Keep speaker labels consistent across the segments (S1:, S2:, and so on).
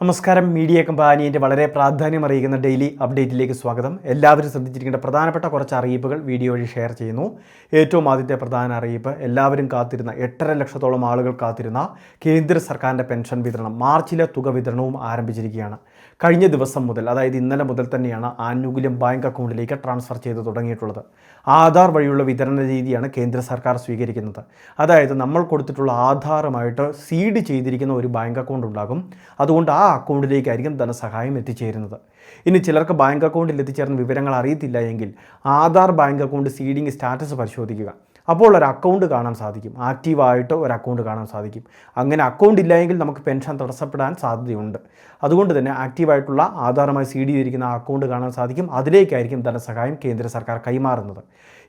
S1: നമസ്കാരം. മീഡിയ കമ്പാനിയന്റെ വളരെ പ്രാധാന്യം അറിയിക്കുന്ന ഡെയിലി അപ്ഡേറ്റിലേക്ക് സ്വാഗതം. എല്ലാവരും ശ്രദ്ധിച്ചിരിക്കേണ്ട പ്രധാനപ്പെട്ട കുറച്ച് അറിയിപ്പുകൾ വീഡിയോ വഴി ഷെയർ ചെയ്യുന്നു. ഏറ്റവും ആദ്യത്തെ പ്രധാന അറിയിപ്പ് എല്ലാവരും കാത്തിരുന്ന എട്ടര ലക്ഷത്തോളം ആളുകൾ കാത്തിരുന്ന കേന്ദ്ര സർക്കാരിന്റെ പെൻഷൻ വിതരണം മാർച്ചിലെ തുക വിതരണവും ആരംഭിച്ചിരിക്കുകയാണ്. കഴിഞ്ഞ ദിവസം മുതൽ അതായത് ഇന്നലെ മുതൽ തന്നെയാണ് ആനുകൂല്യം ബാങ്ക് അക്കൗണ്ടിലേക്ക് ട്രാൻസ്ഫർ ചെയ്ത് തുടങ്ങിയിട്ടുള്ളത്. ആധാർ വഴിയുള്ള വിതരണ രീതിയാണ് കേന്ദ്ര സർക്കാർ സ്വീകരിക്കുന്നത്. അതായത് നമ്മൾ കൊടുത്തിട്ടുള്ള ആധാറുമായിട്ട് സീഡ് ചെയ്തിരിക്കുന്ന ഒരു ബാങ്ക് അക്കൗണ്ട് ഉണ്ടാകും. അതുകൊണ്ട് ആ അക്കൗണ്ടിലേക്കായിരിക്കും ധനസഹായം എത്തിച്ചേരുന്നത്. ഇനി ചിലർക്ക് ബാങ്ക് അക്കൗണ്ടിൽ എത്തിച്ചേർന്ന വിവരങ്ങൾ അറിയത്തില്ല എങ്കിൽ Aadhaar bank account seeding status പരിശോധിക്കുക. അപ്പോൾ ഒരു അക്കൗണ്ട് കാണാൻ സാധിക്കും. ആക്റ്റീവായിട്ട് ഒരു അക്കൗണ്ട് കാണാൻ സാധിക്കും. അങ്ങനെ അക്കൗണ്ട് ഇല്ലായെങ്കിൽ നമുക്ക് പെൻഷൻ തടസ്സപ്പെടാൻ സാധ്യതയുണ്ട്. അതുകൊണ്ട് തന്നെ ആക്റ്റീവായിട്ടുള്ള ആധാരമായി സീഡ് ചെയ്തിരിക്കുന്ന ആ അക്കൗണ്ട് കാണാൻ സാധിക്കും. അതിലേക്കായിരിക്കും ധനസഹായം കേന്ദ്ര സർക്കാർ കൈമാറുന്നത്.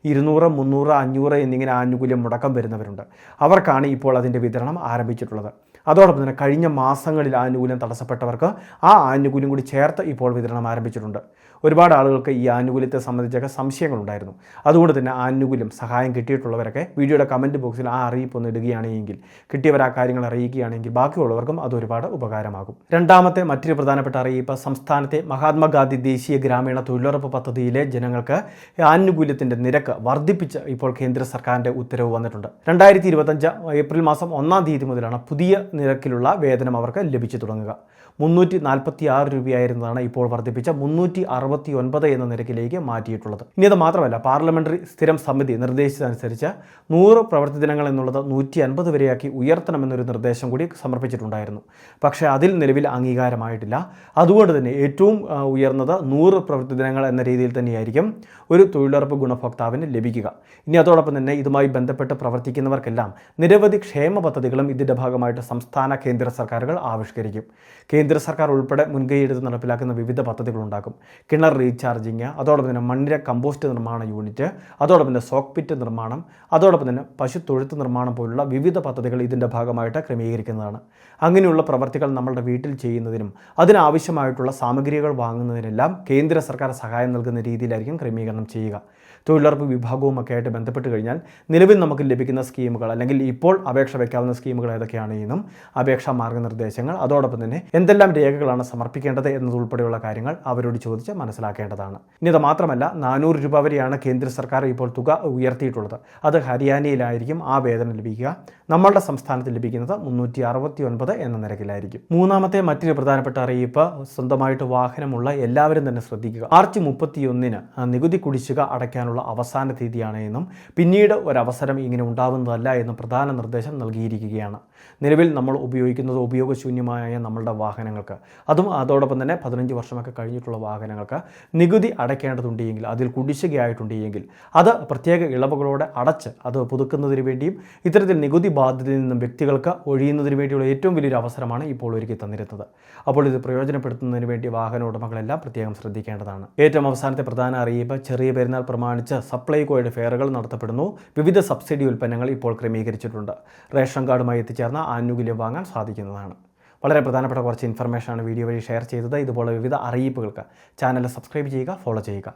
S1: ഇരുന്നൂറ് മുന്നൂറ് അഞ്ഞൂറ് എന്നിങ്ങനെ ആനുകൂല്യം മുടക്കം വരുന്നവരുണ്ട്. അവർക്കാണ് ഇപ്പോൾ അതിന്റെ വിതരണം ആരംഭിച്ചിട്ടുള്ളത്. അതോടൊപ്പം തന്നെ കഴിഞ്ഞ മാസങ്ങളിൽ ആനുകൂല്യം തടസ്സപ്പെട്ടവർക്ക് ആ ആനുകൂല്യം കൂടി ചേർത്ത് ഇപ്പോൾ വിതരണം ആരംഭിച്ചിട്ടുണ്ട്. ഒരുപാട് ആളുകൾക്ക് ഈ ആനുകൂല്യത്തെ സംബന്ധിച്ചൊക്കെ സംശയങ്ങളുണ്ടായിരുന്നു. അതുകൊണ്ട് തന്നെ ആനുകൂല്യം സഹായം കിട്ടിയിട്ടുള്ളവരൊക്കെ വീഡിയോയുടെ കമന്റ് ബോക്സിൽ ആ അറിയിപ്പ് ഒന്ന് ഇടുകയാണെങ്കിൽ കിട്ടിയവർ ആ കാര്യങ്ങൾ അറിയിക്കുകയാണെങ്കിൽ ബാക്കിയുള്ളവർക്കും അത് ഒരുപാട് ഉപകാരമാകും. രണ്ടാമത്തെ മറ്റൊരു പ്രധാനപ്പെട്ട അറിയിപ്പ് സംസ്ഥാനത്തെ മഹാത്മാഗാന്ധി ദേശീയ ഗ്രാമീണ തൊഴിലുറപ്പ് പദ്ധതിയിലെ ജനങ്ങൾക്ക് ആനുകൂല്യത്തിന്റെ നിരക്ക് വർദ്ധിപ്പിച്ച് ഇപ്പോൾ കേന്ദ്ര സർക്കാരിന്റെ ഉത്തരവ് വന്നിട്ടുണ്ട്. രണ്ടായിരത്തി ഏപ്രിൽ മാസം ഒന്നാം തീയതി മുതലാണ് പുതിയ നിരക്കിലുള്ള വേതനം അവർക്ക് ലഭിച്ചു തുടങ്ങുക. മുന്നൂറ്റി നാൽപ്പത്തി ആറ് രൂപയായിരുന്നതാണ് ഇപ്പോൾ വർദ്ധിപ്പിച്ച മുന്നൂറ്റി അറുപത്തി ഒൻപത് എന്ന നിരക്കിലേക്ക് മാറ്റിയിട്ടുള്ളത്. ഇനി അത് മാത്രമല്ല പാർലമെന്ററി സ്ഥിരം സമിതി നിർദ്ദേശിച്ചതനുസരിച്ച് നൂറ് പ്രവൃത്തി ദിനങ്ങൾ എന്നുള്ളത് നൂറ്റി അൻപത് വരെയാക്കി ഉയർത്തണമെന്നൊരു നിർദ്ദേശം കൂടി സമർപ്പിച്ചിട്ടുണ്ടായിരുന്നു. പക്ഷേ അതിൽ നിലവിൽ അംഗീകാരമായിട്ടില്ല. അതുകൊണ്ട് തന്നെ ഏറ്റവും ഉയർന്നത് നൂറ് പ്രവൃത്തി ദിനങ്ങൾ എന്ന രീതിയിൽ തന്നെയായിരിക്കും ഒരു തൊഴിലുറപ്പ് ഗുണഭോക്താവിന് ലഭിക്കുക. ഇനി അതോടൊപ്പം തന്നെ ഇതുമായി ബന്ധപ്പെട്ട് പ്രവർത്തിക്കുന്നവർക്കെല്ലാം നിരവധി ക്ഷേമ പദ്ധതികളും ഇതിന്റെ ഭാഗമായിട്ട് സംസ്ഥാന കേന്ദ്ര സർക്കാരുകൾ ആവിഷ്കരിക്കും. കേന്ദ്ര സർക്കാർ ഉൾപ്പെടെ മുൻകൈയെടുത്ത് നടപ്പിലാക്കുന്ന വിവിധ പദ്ധതികളുണ്ടാക്കും. കിണർ റീചാർജിങ് അതോടൊപ്പം തന്നെ മണ്ണിര കമ്പോസ്റ്റ് നിർമ്മാണ യൂണിറ്റ് അതോടൊപ്പം തന്നെ സോക്പിറ്റ് നിർമ്മാണം അതോടൊപ്പം തന്നെ പശു തൊഴുത്ത് നിർമ്മാണം പോലുള്ള വിവിധ പദ്ധതികൾ ഇതിന്റെ ഭാഗമായിട്ട് ക്രമീകരിക്കുന്നതാണ്. അങ്ങനെയുള്ള പ്രവർത്തികൾ നമ്മളുടെ വീട്ടിൽ ചെയ്യുന്നതിനും അതിനാവശ്യമായിട്ടുള്ള സാമഗ്രികൾ വാങ്ങുന്നതിനെല്ലാം കേന്ദ്ര സർക്കാർ സഹായം നൽകുന്ന രീതിയിലായിരിക്കും ക്രമീകരണം ചെയ്യുക. തൊഴിലുറപ്പ് വിഭാഗവുമൊക്കെ ആയിട്ട് ബന്ധപ്പെട്ട് കഴിഞ്ഞാൽ നിലവിൽ നമുക്ക് ലഭിക്കുന്ന സ്കീമുകൾ അല്ലെങ്കിൽ ഇപ്പോൾ അപേക്ഷ വയ്ക്കാവുന്ന സ്കീമുകൾ ഏതൊക്കെയാണ് എന്നും അപേക്ഷാ മാർഗനിർദ്ദേശങ്ങൾ അതോടൊപ്പം തന്നെ എന്തെല്ലാം രേഖകളാണ് സമർപ്പിക്കേണ്ടത് എന്നതുൾപ്പെടെയുള്ള കാര്യങ്ങൾ അവരോട് ചോദിച്ച് മനസ്സിലാക്കേണ്ടതാണ്. ഇനി അത് മാത്രമല്ല നാനൂറ് രൂപ വരെയാണ് കേന്ദ്ര സർക്കാർ ഇപ്പോൾ തുക ഉയർത്തിയിട്ടുള്ളത്. അത് ഹരിയാനയിലായിരിക്കും ആ വേതനം ലഭിക്കുക. നമ്മളുടെ സംസ്ഥാനത്ത് ലഭിക്കുന്നത് മുന്നൂറ്റി അറുപത്തി ഒൻപത് എന്ന നിരക്കിലായിരിക്കും. മൂന്നാമത്തെ മറ്റൊരു പ്രധാനപ്പെട്ട അറിയിപ്പ് സ്വന്തമായിട്ട് വാഹനമുള്ള എല്ലാവരും തന്നെ ശ്രദ്ധിക്കുക. മാർച്ച് മുപ്പത്തിയൊന്നിന് നികുതി കുടിശ്ശിക അടയ്ക്കാനുള്ള അവസാന തീയതിയാണ് എന്നും പിന്നീട് ഒരവസരം ഇങ്ങനെ ഉണ്ടാവുന്നതല്ല എന്നും പ്രധാന നിർദ്ദേശം നൽകിയിരിക്കുകയാണ്. നിലവിൽ നമ്മൾ ഉപയോഗിക്കുന്നത് ഉപയോഗശൂന്യമായ നമ്മളുടെ വാഹനങ്ങൾക്ക്. അതും അതോടൊപ്പം തന്നെ പതിനഞ്ച് വർഷമൊക്കെ കഴിഞ്ഞിട്ടുള്ള വാഹനങ്ങൾക്ക് നികുതി അടയ്ക്കേണ്ടതുണ്ടെങ്കിൽ അതിൽ കുടിശ്ശികയായിട്ടുണ്ടെങ്കിൽ അത് പ്രത്യേക ഇളവുകളോടെ അടച്ച് അത് പുതുക്കുന്നതിന് വേണ്ടിയും ഇത്തരത്തിൽ നികുതി ബാധ്യതയിൽ നിന്നും വ്യക്തികൾക്ക് ഒഴിയുന്നതിന് വേണ്ടിയുള്ള ഏറ്റവും വലിയൊരു അവസരമാണ് ഇപ്പോൾ ഒരുക്കി തന്നിരുന്നത്. അപ്പോൾ ഇത് പ്രയോജനപ്പെടുത്തുന്നതിന് വേണ്ടി വാഹന ഉടമകളെല്ലാം പ്രത്യേകം ശ്രദ്ധിക്കേണ്ടതാണ്. ഏറ്റവും അവസാനത്തെ പ്രധാന അറിയിപ്പ് ചെറിയ പെരുന്നാൾ പ്രമാണിച്ച് സപ്ലൈകോയുടെ ഫെയറുകൾ നടത്തപ്പെടുന്നു. വിവിധ സബ്സിഡി ഉൽപ്പന്നങ്ങൾ ഇപ്പോൾ ക്രമീകരിച്ചിട്ടുണ്ട്. റേഷൻ കാർഡുമായി എത്തിച്ചേർന്ന ആനുകൂല്യം വാങ്ങാൻ സാധിക്കുന്നതാണ്. വളരെ പ്രധാനപ്പെട്ട കുറച്ച് ഇൻഫർമേഷനാണ് വീഡിയോ വഴി ഷെയർ ചെയ്തത്. ഇതുപോലെ വിവിധ അറിയിപ്പുകൾക്ക് ചാനൽ സബ്സ്ക്രൈബ് ചെയ്യുക ഫോളോ ചെയ്യുക.